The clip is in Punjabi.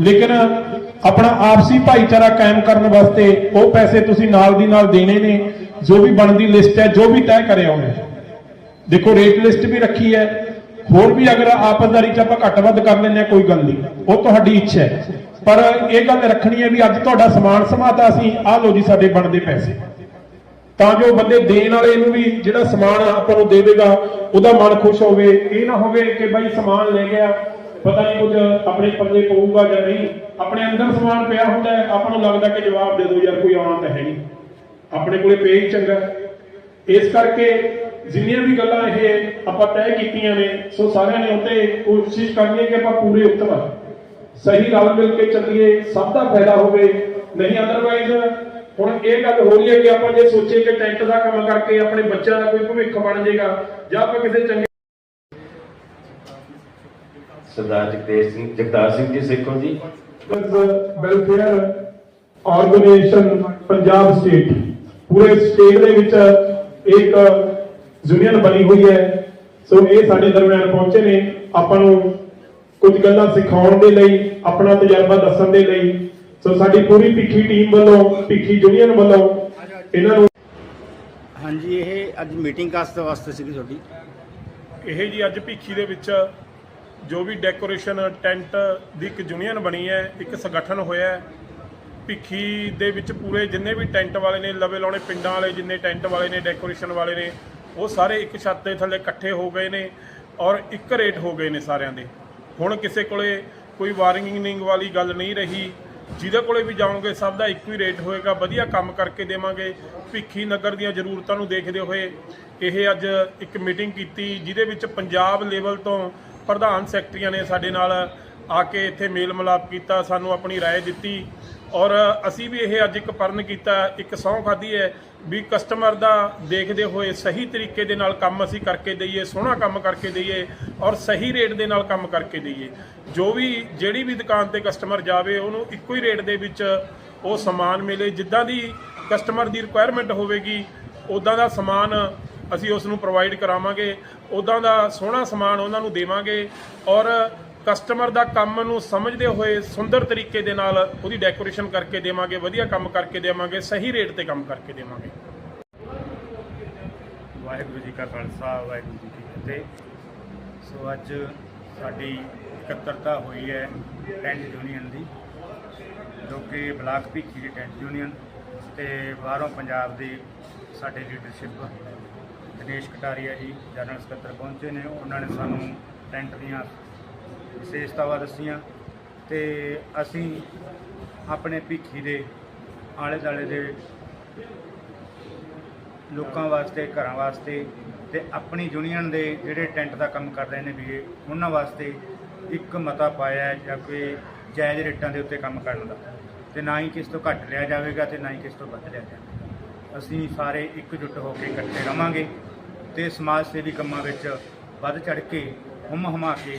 ਲੇਕਿਨ ਆਪਣਾ ਆਪਸੀ ਭਾਈਚਾਰਾ ਕਾਇਮ ਕਰਨ ਵਾਸਤੇ ਉਹ ਪੈਸੇ ਤੁਸੀਂ ਨਾਲ ਦੀ ਨਾਲ ਦੇਣੇ ਨੇ, ਜੋ ਵੀ ਬਣਦੀ ਲਿਸਟ ਹੈ, ਜੋ ਵੀ ਤੈਅ ਕਰਿਆ ਉਹਨੇ। ਦੇਖੋ ਰੇਟ ਲਿਸਟ ਵੀ ਰੱਖੀ ਹੈ। ਹੋਰ ਵੀ ਅਗਰ ਆਪਸਦਾਰੀ ਚ ਆਪਾਂ ਘੱਟ ਵੱਧ ਕਰ ਲੈਂਦੇ ਹਾਂ, ਕੋਈ ਗੱਲ ਨਹੀਂ। ਉਹ ਤੁਹਾਡੀ ਇੱਛਾ ਹੈ। ਪਰ ਇਹ ਗੱਲ ਰੱਖਣੀ ਹੈ ਵੀ ਅੱਜ ਤੁਹਾਡਾ ਸਮਾਨ ਸਮਾਤਾ ਅਸੀਂ ਆਹ ਲਓ ਜੀ ਸਾਡੇ ਬਣਦੇ ਪੈਸੇ। ਤਾਂ ਜੋ ਬੰਦੇ ਦੇਣ ਵਾਲੇ ਨੂੰ ਵੀ ਜਿਹੜਾ ਸਮਾਨ ਆਪਾਂ ਨੂੰ ਦੇਵੇਗਾ, ਉਹਦਾ ਮਨ ਖੁਸ਼ ਹੋਵੇ। ਇਹ ਨਾ ਹੋਵੇ ਕਿ ਬਾਈ ਸਮਾਨ ਲੈ ਗਿਆ ਪਤਾ ਨਹੀਂ ਕੁਝ ਆਪਣੇ ਪੱਲੇ ਪਊਗਾ ਜਾਂ ਨਹੀਂ। ਆਪਣੇ ਅੰਦਰ ਸਮਾਨ ਪਿਆ ਹੁੰਦਾ ਹੈ, ਆਪਾਂ ਨੂੰ ਲੱਗਦਾ ਕਿ ਜਵਾਬ ਦੇ ਦਿਓ, ਯਾਰ ਕੋਈ ਆਉਣਾ ਤਾਂ ਹੈ ਨਹੀਂ। ਆਪਣੇ ਕੋਲੇ ਪੇ ਚੰਗਾ ਇਸ ਕਰਕੇ ਜਿੰਨੀਆਂ ਵੀ ਗੱਲਾਂ ਇਹ ਆਪਾਂ ਤੈਅ ਕੀਤੀਆਂ ਨੇ, ਸੋ ਸਾਰਿਆਂ ਨੇ ਉੱਤੇ ਕੋਸ਼ਿਸ਼ ਕਰਨੀ ਹੈ ਕਿ ਆਪਾਂ ਪੂਰੇ ਉਤਰ ਸਹੀ ਰਲ ਮਿਲ ਕੇ ਚੱਲੀਏ, ਸਭ ਦਾ ਫਾਇਦਾ ਹੋਵੇ, ਨਹੀਂ ਅਦਰਵਾਈਜ਼ ਹੁਣ ਇਹ ਗੱਲ ਹੋ ਰਹੀ ਹੈ ਕਿ ਆਪਾਂ ਜੇ ਸੋਚੀਏ ਕਿ ਟੈਂਟ ਦਾ ਕੰਮ ਕਰਕੇ ਆਪਣੇ ਬੱਚਿਆਂ ਦਾ ਕੋਈ ਭਵਿੱਖ ਬਣ ਜਾਏਗਾ ਜਾਂ ਆਪਾਂ ਕਿਸੇ ਚੰਗੇ ਸਰਦਾਰ Jagdev Singh Jagtar Singh ji Sekhon ji. Welfare organisation Punjab state ਪੂਰੇ ਸਟੇਟ ਦੇ ਵਿੱਚ ਇੱਕ ਯੂਨੀਅਨ ਬਣੀ ਹੋਈ ਹੈ। ਸੋ ਇਹ ਸਾਡੇ ਦਰਮਿਆਨ ਪਹੁੰਚੇ ਨੇ। ਆਪਾਂ ਨੂੰ ਕੁਝ ਗੱਲਾਂ ਸਿਖਾਉਣ ਦੇ ਲਈ ਆਪਣਾ ਤਜਰਬਾ ਦੱਸਣ ਦੇ ਲਈ। ਸੋ ਸਾਡੀ ਪੂਰੀ ਭਿੱਖੀ ਟੀਮ ਵੱਲੋਂ ਭਿੱਖੀ ਯੂਨੀਅਨ ਵੱਲੋਂ ਇਹਨਾਂ ਨੂੰ ਹਾਂਜੀ ਇਹ ਅੱਜ ਮੀਟਿੰਗ ਕਾਸਟ ਵਾਸਤੇ ਸੀਗੀ ਤੁਹਾਡੀ। ਇਹ ਜੀ ਅੱਜ ਭਿੱਖੀ ਦੇ ਵਿੱਚ ਜੋ ਵੀ ਡੈਕੋਰੇਸ਼ਨ ਟੈਂਟ ਦੀ ਇੱਕ ਯੂਨੀਅਨ ਬਣੀ ਹੈ, ਇੱਕ ਸੰਗਠਨ ਹੋਇਆ ਭਿੱਖੀ ਦੇ ਵਿੱਚ ਪੂਰੇ ਜਿੰਨੇ ਵੀ ਟੈਂਟ ਵਾਲੇ ਨੇ, ਲਵੇ ਲਾਉਣੇ ਪਿੰਡਾਂ ਵਾਲੇ ਜਿੰਨੇ ਟੈਂਟ ਵਾਲੇ ਨੇ ਡੈਕੋਰੇਸ਼ਨ ਵਾਲੇ ਨੇ, ਉਹ ਸਾਰੇ ਇੱਕ ਛੱਤ ਦੇ ਥੱਲੇ ਇਕੱਠੇ ਹੋ ਗਏ ਨੇ ਔਰ ਇੱਕ ਰੇਟ ਹੋ ਗਏ ਨੇ ਸਾਰਿਆਂ ਦੇ। ਹੁਣ ਕਿਸੇ ਕੋਲੇ ਕੋਈ ਵਾਰਨਿੰਗ ਵਾਲੀ ਗੱਲ ਨਹੀਂ ਰਹੀ, ਜਿਹਦੇ ਕੋਲੇ ਵੀ ਜਾਓਗੇ, ਸਭ ਦਾ ਇੱਕੋ ਹੀ ਰੇਟ ਹੋਏਗਾ, ਵਧੀਆ ਕੰਮ ਕਰਕੇ ਦੇਵਾਂਗੇ। ਭਿੱਖੀ ਨਗਰ ਦੀਆਂ ਜ਼ਰੂਰਤਾਂ ਨੂੰ ਦੇਖਦੇ ਹੋਏ ਇਹ ਅੱਜ ਇੱਕ ਮੀਟਿੰਗ ਕੀਤੀ, ਜਿਹਦੇ ਵਿੱਚ ਪੰਜਾਬ ਲੈਵਲ ਤੋਂ ਪ੍ਰਧਾਨ ਸੈਕਟਰੀਆਂ ਨੇ ਸਾਡੇ ਨਾਲ ਆ ਕੇ ਇੱਥੇ ਮੇਲ ਮਿਲਾਪ ਕੀਤਾ ਸਾਨੂੰ ਆਪਣੀ رائے ਦਿੱਤੀ ਔਰ ਅਸੀਂ ਵੀ ਇਹ ਅੱਜ ਇੱਕ ਪਰਨ ਕੀਤਾ ਇੱਕ ਸਹੁੰ ਖਾਧੀ ਹੈ ਵੀ ਕਸਟਮਰ ਦਾ ਦੇਖਦੇ ਹੋਏ ਸਹੀ ਤਰੀਕੇ ਦੇ ਨਾਲ ਕੰਮ ਅਸੀਂ ਕਰਕੇ ਦਈਏ ਸੋਹਣਾ ਕੰਮ ਕਰਕੇ ਦਈਏ ਔਰ ਸਹੀ ਰੇਟ ਦੇ ਨਾਲ ਕੰਮ ਕਰਕੇ ਦਈਏ ਜੋ ਵੀ ਜਿਹੜੀ ਵੀ ਦੁਕਾਨ ਤੇ ਕਸਟਮਰ ਜਾਵੇ ਉਹਨੂੰ ਇੱਕੋ ਹੀ ਰੇਟ ਦੇ ਵਿੱਚ ਉਹ ਸਮਾਨ ਮਿਲੇ ਜਿੱਦਾਂ ਦੀ ਕਸਟਮਰ ਦੀ ਰਿਕੁਆਇਰਮੈਂਟ ਹੋਵੇਗੀ ਉਦਾਂ ਦਾ ਸਮਾਨ ਅਸੀਂ ਉਸ ਨੂੰ ਪ੍ਰੋਵਾਈਡ ਕਰਾਵਾਂਗੇ ਉਦਾਂ ਦਾ ਸੋਹਣਾ ਸਮਾਨ ਉਹਨਾਂ ਨੂੰ ਦੇਵਾਂਗੇ ਔਰ ਕਸਟਮਰ ਦਾ ਕੰਮ ਨੂੰ ਸਮਝਦੇ ਹੋਏ ਸੁੰਦਰ ਤਰੀਕੇ ਦੇ ਨਾਲ ਉਹਦੀ ਡੈਕੋਰੇਸ਼ਨ ਕਰਕੇ ਦੇਵਾਂਗੇ, ਵਧੀਆ ਕੰਮ ਕਰਕੇ ਦੇਵਾਂਗੇ, ਸਹੀ ਰੇਟ ਤੇ ਕੰਮ ਕਰਕੇ ਦੇਵਾਂਗੇ। ਵਾਹਿਗੁਰੂ ਜੀ ਕਾ ਖਾਲਸਾ, ਵਾਹਿਗੁਰੂ ਜੀ ਕੀ ਫਤਿਹ। ਸੋ ਅੱਜ ਸਾਡੀ ਇਕੱਤਰਤਾ ਹੋਈ ਹੈ ਟੈਂਟ ਯੂਨੀਅਨ ਦੀ, ਜੋ ਕਿ ਬਲਾਕ ਭਿੱਖੀ ਦੀ ਟੈਂਟ ਯੂਨੀਅਨ ਤੇ ਬਾਹਰੋਂ ਪੰਜਾਬ ਦੀ ਸਾਡੀ ਲੀਡਰਸ਼ਿਪ ਦਿਨੇਸ਼ ਕਟਾਰੀਆ ਜੀ, ਜਨਰਲ ਸਕੱਤਰ ਪਹੁੰਚੇ ਨੇ। ਉਹਨਾਂ ਨੇ ਸਾਨੂੰ ਟੈਂਟ ਦੀਆਂ ਵਿਸ਼ੇਸ਼ਤਾਵਾਂ ਦੱਸੀਆਂ ਤੇ ਅਸੀਂ ਆਪਣੇ ਭਿੱਖੀ ਦੇ ਆਲੇ ਦਾਲੇ ਦੇ ਲੋਕਾਂ ਵਾਸਤੇ, ਘਰਾਂ ਵਾਸਤੇ ਤੇ ਆਪਣੀ ਯੂਨੀਅਨ ਦੇ ਜਿਹੜੇ ਟੈਂਟ ਦਾ ਕੰਮ ਕਰ ਰਹੇ ਨੇ ਵੀ ਉਹਨਾਂ ਵਾਸਤੇ ਇੱਕ ਮਤਾ ਪਾਇਆ ਹੈ ਜਾਂ ਕੋਈ ਜਾਇਜ਼ ਰੇਟਾਂ ਦੇ ਉੱਤੇ ਕੰਮ ਕਰਨ ਦਾ। ਤੇ ਨਾ ਹੀ ਕਿਸ ਤੋਂ ਘੱਟ ਲਿਆ ਜਾਵੇਗਾ ਤੇ ਨਾ ਹੀ ਕਿਸ ਤੋਂ ਵੱਧ ਲਿਆ ਜਾਵੇਗਾ। ਅਸੀਂ ਸਾਰੇ ਇਕਜੁੱਟ ਹੋ ਕੇ ਇਕੱਠੇ ਰਵਾਂਗੇ ਤੇ ਸਮਾਜ ਸੇਵੀ ਕੰਮਾਂ ਵਿੱਚ ਵੱਧ ਚੜ ਕੇ ਹੁਮ ਹਮਾ ਕੇ